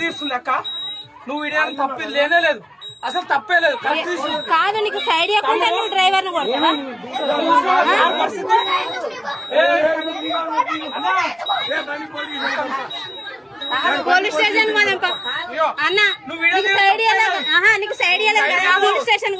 తీస్తుంది అక్క నువ్వు వీడియో తప్పేది లేనే లేదు. అసలు తప్పే లేదు. కాదు నీకు సైడ్ ఇవ్వకుండా నువ్వు డ్రైవర్ను పోలీస్ స్టేషన్ అన్న నువ్వు సైడ్ నీకు సైడ్ పోలీస్ స్టేషన్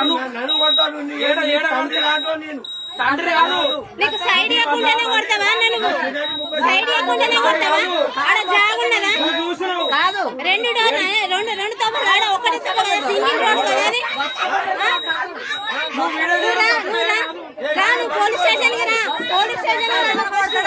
నువ్వు? నన్ను కొడతాను నేను తండ్రి కాదు నీకు సైడ్ ఇవ్వకుండానే కొడతావా సైడ్ ఇవ్వకుండానే కొడతావా ఆడ జాగున్నదా కాదు రెండు రెండు రెండు తప్పులు ఆడ ఒకటి తప్పు కదా సింగిల్ రోడ్ కదా అది? నువ్వు పోలీస్ స్టేషన్కి రా పోలీస్ స్టేషన్ పోలీస్